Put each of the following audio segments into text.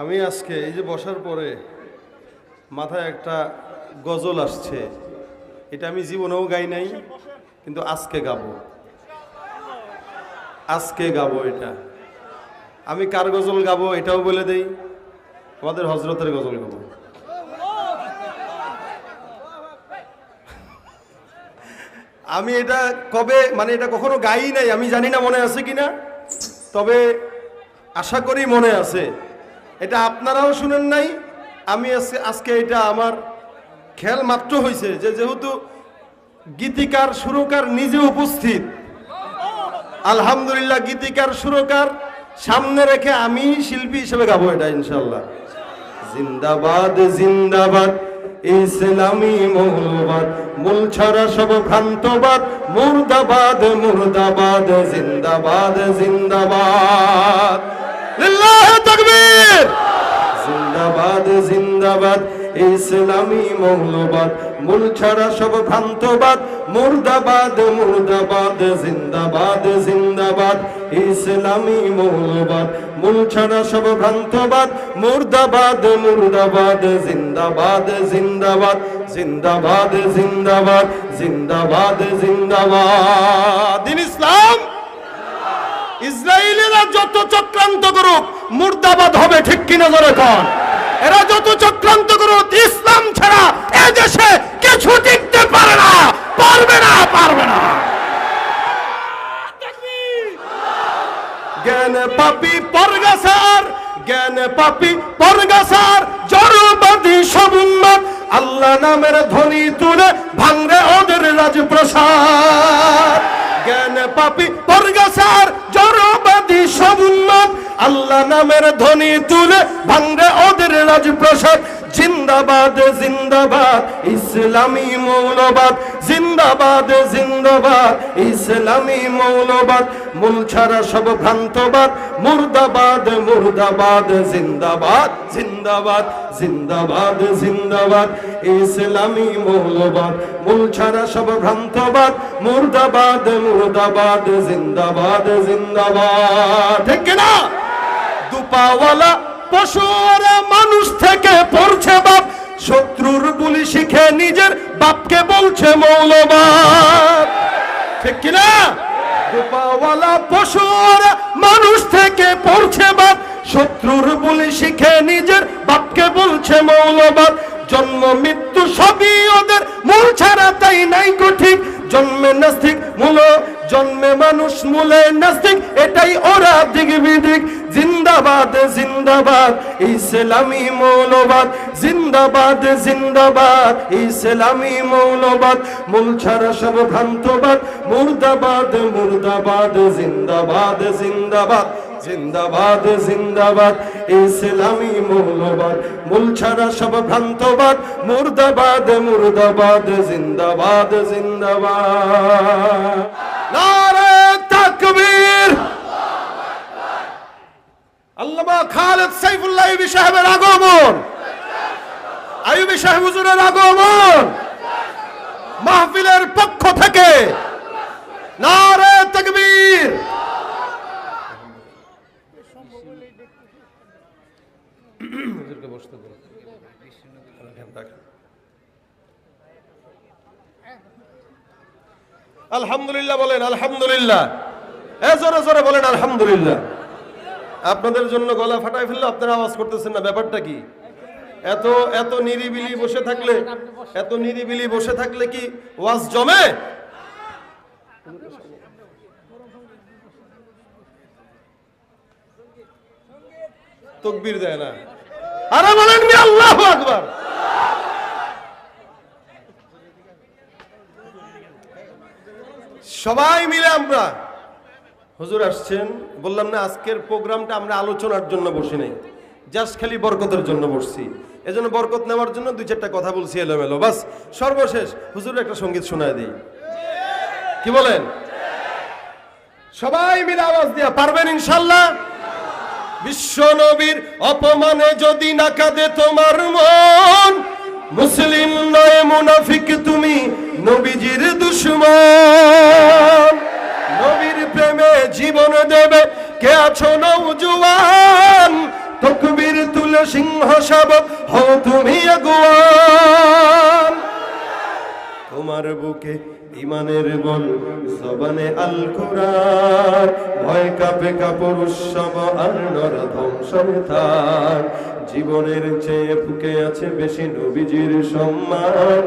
আমি আজকে এই যে বসার পরে মাথায় একটা গজল আসছে। এটা আমি জীবনেও গাই নাই, কিন্তু আজকে গাবো। আজকে গাবো এটা। আমি কার গজল গাবো এটাও বলে দেই, আমাদের হজরতের গজল গাবো। আমি এটা কবে মানে এটা কখনো গাই নাই, আমি জানি না মনে আছে কিনা, তবে আশা করি মনে আছে। এটা আপনারাও শুনেন নাই। আমি আজকে এটা আমার খেয়াল মাত্র হয়েছে যে যেহেতু গীতিকার, সুরকার নিজে উপস্থিত। আলহামদুলিল্লাহ গীতিকার, সুরকার সামনে রেখে আমি শিল্পী হিসেবে গাবো এটা ইনশাল্লাহ জিন্দাবাদ জিন্দাবাদ, ইসলামী মৌলবাদ মূল ছাড়া সব ভ্রান্তবাদ মুর্দাবাদ মুর্দাবাদ, জিন্দাবাদ জিন্দাবাদ। তাকবীর। জিন্দাবাদ জিন্দাবাদ ইসলামী মৌলবাদ। মূল ছাড়া সব ভ্রান্তবাদ। মুর্দাবাদ মুর্দাবাদ জিন্দাবাদ জিন্দাবাদ ইসলামী মৌলবাদ। মূল ছাড়া সব ভ্রান্তবাদ। মুর্দাবাদ মুর্দাবাদ জিন্দাবাদ জিন্দাবাদ। জিন্দাবাদ জিন্দাবাদ জিন্দাবাদ জিন্দাবাদ। দিন ইসলাম। ইসরায়েলেরা যত চক্রান্ত করুক, মুর্দাবাদ হবে ঠিক কিনা ধরে কন? এরা যত চক্রান্ত করুক, ইসলাম ছাড়া এ দেশে কিছু টিকতে পারে না, পারবে না পারবে না। জ্ঞান পাপি পরগাসার জ্ঞান পাপি পরগাসার জড়বাদী সবুন্নত আল্লাহ নামের ধ্বনি তুলে ভাঙরে ওদের রাজপ্রসাদ। জ্ঞান পাপি পরগাসার নামের ধ্বনি তুলে ভাঙরে ওদের রাজপ্রসাদ। জিন্দাবাদ জিন্দাবাদ, ইসলামী মৌলবাদ। জিন্দাবাদ জিন্দাবাদ, ইসলামী মৌলবাদ। মূল ছাড়া সব ভ্রান্তবাদ। মুর্দাবাদ মুর্দাবাদ, জিন্দাবাদ জিন্দাবাদ জিন্দাবাদ জিন্দাবাদ। ইসলামী মৌলবাদ। মূল ছাড়া সব ভ্রান্তবাদ। মুর্দাবাদ মুর্দাবাদ, জিন্দাবাদ জিন্দাবাদ। ঠিক না দুপাওয়ালা পশুরা মানুষ থেকে পড়ছে বাপ। শত্রুর বুলি শিখে নিজের বাপকে বলছে মৌলবাদ। ঠিক কিনা? দুপাওয়ালা পশুরা মানুষ থেকে পড়ছে বাপ। শত্রুর বুলি শিখে নিজের বাপকে বলছে মৌলবাদ। জন্ম, মৃত্যু সবই ওদের মূল ছাড়া, তাই নাই ঠিক জন্মে নাস্তিক মূল, জন্মে মানুষ মূলে নাস্তিক। জিন্দাবাদ জিন্দাবাদ, ইসলামী মৌলবাদ, জিন্দাবাদ জিন্দাবাদ, ইসলামী মৌলবাদ, মূল ছাড়া সব ভ্রান্তবাদ, মুর্দাবাদ মুর্দাবাদ, জিন্দাবাদ জিন্দাবাদ জিন্দাবাদ জিন্দাবাদ, ইসলামী মৌলবাদ, মূল ছাড়া সব ভ্রান্তবাদ, মুর্দাবাদ মুর্দাবাদ, জিন্দাবাদ জিন্দাবাদ নারে তাকবীর আল্লামা খালেদ সাইফুল্লাহ আইবি সাহেবের আগমন। আইবি সাহেব হুজুরের আগমন। মাহফিলের পক্ষ থেকে নারে তাকবীর। আলহামদুলিল্লাহ বলেন, আলহামদুলিল্লাহ। এ জোরে জোরে বলেন, আলহামদুলিল্লাহ। আপনাদের জন্য গলা ফাটাই ফেললে আপনারা আওয়াজ করতেছেন না, ব্যাপারটা কি? এত এত নিরিবিলি বসে থাকলে, এত নিরিবিলি বসে থাকলে কি ওয়াজ জমে? তকবীর দেয় না। আরে বলেন আল্লাহু আকবার। সবাই মিলে আমরা হুজুর আসছেন, বললাম, না, আজকের প্রোগ্রামটা আমরা আলোচনার জন্য বসি নাই। জাস্ট খালি বরকতের জন্য বসছি। এজন্য বরকত নেওয়ার জন্য দুই চারটা কথা বলছি এলোমেলো। বাস, সর্বশেষ হুজুর একটা সংগীত শোনায় দিই। কি বলেন? সবাই মিলে আওয়াজ দিয়া, পারবেন ইনশাল্লাহ? বিশ্ব নবীর অপমানে যদি না কাঁদে তোমার মন, মুসলিম নয় মুনাফিক তুমি নবীজির কে আছো নৌজুয়ান তকবীর তুলে সিংহ শাবক হও তুমি আগুয়ান। তোমার বুকে ইমানের বল, জবানে আল কুরআন। ভয় কাপে কাপড় উৎসব আর নর ধ্বংসের তার জীবনের চেয়ে বুকে আছে বেশি নবীজির সম্মান।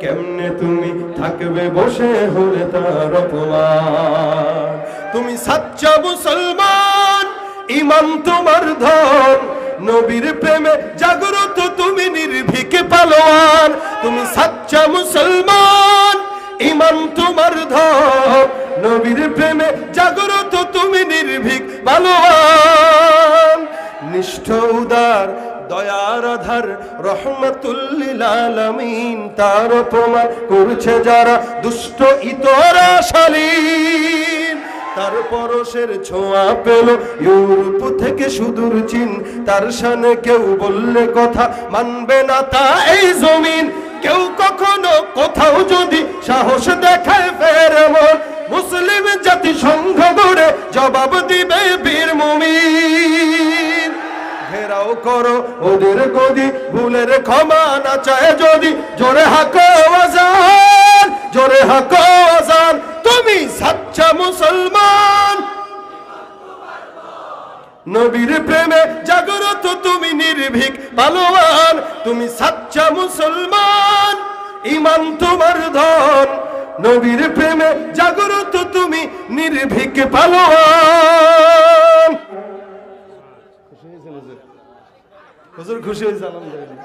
কেমনে তুমি থাকবে বসে হলে তার অপমান? তুমি সাচ্চা মুসলমান ইমান তোমার ধন, নবীর প্রেমে জাগ্রত তুমি নির্ভীকে পালোয়ান, তুমি সাচ্চা মুসলমান ইমান তোমার ধন, নবীর প্রেমে জাগ্রত তুমি নির্ভীক পালোয়ান। নিষ্ঠ উদার, দয়ার আধার, রহমতুল্লিল তার অপমান করছে যারা দুষ্ট, ইতরা শালীন তার পরশের ছোঁয়া পেল। ইউরোপ থেকে সুদূর চীন, তার সানে কেউ বললে কথা মানবে না তা এই জমিন। কেউ কখনো কোথাও যদি সাহস দেখায় ফের এমন মুসলিম জাতি সংঘ গড়ে জবাব দিবে বীর মুমিন। ঘেরাও করো ওদের গদি, ভুলের ক্ষমা না চায় যদি। জোরে হাকো আজান, জোরে হাকো আজান। তুমি সাচ্চা মুসলমান। নবীর প্রেমে জাগ্রত তুমি নির্ভীক পালোয়ান তুমি সাচ্চা মুসলমান, ইমান তোমার ধন। নবীর প্রেমে জাগ্রত তুমি নির্ভীক পালোয়ান হুজুর খুশি হয়েছে, আলহামদুলিল্লাহ।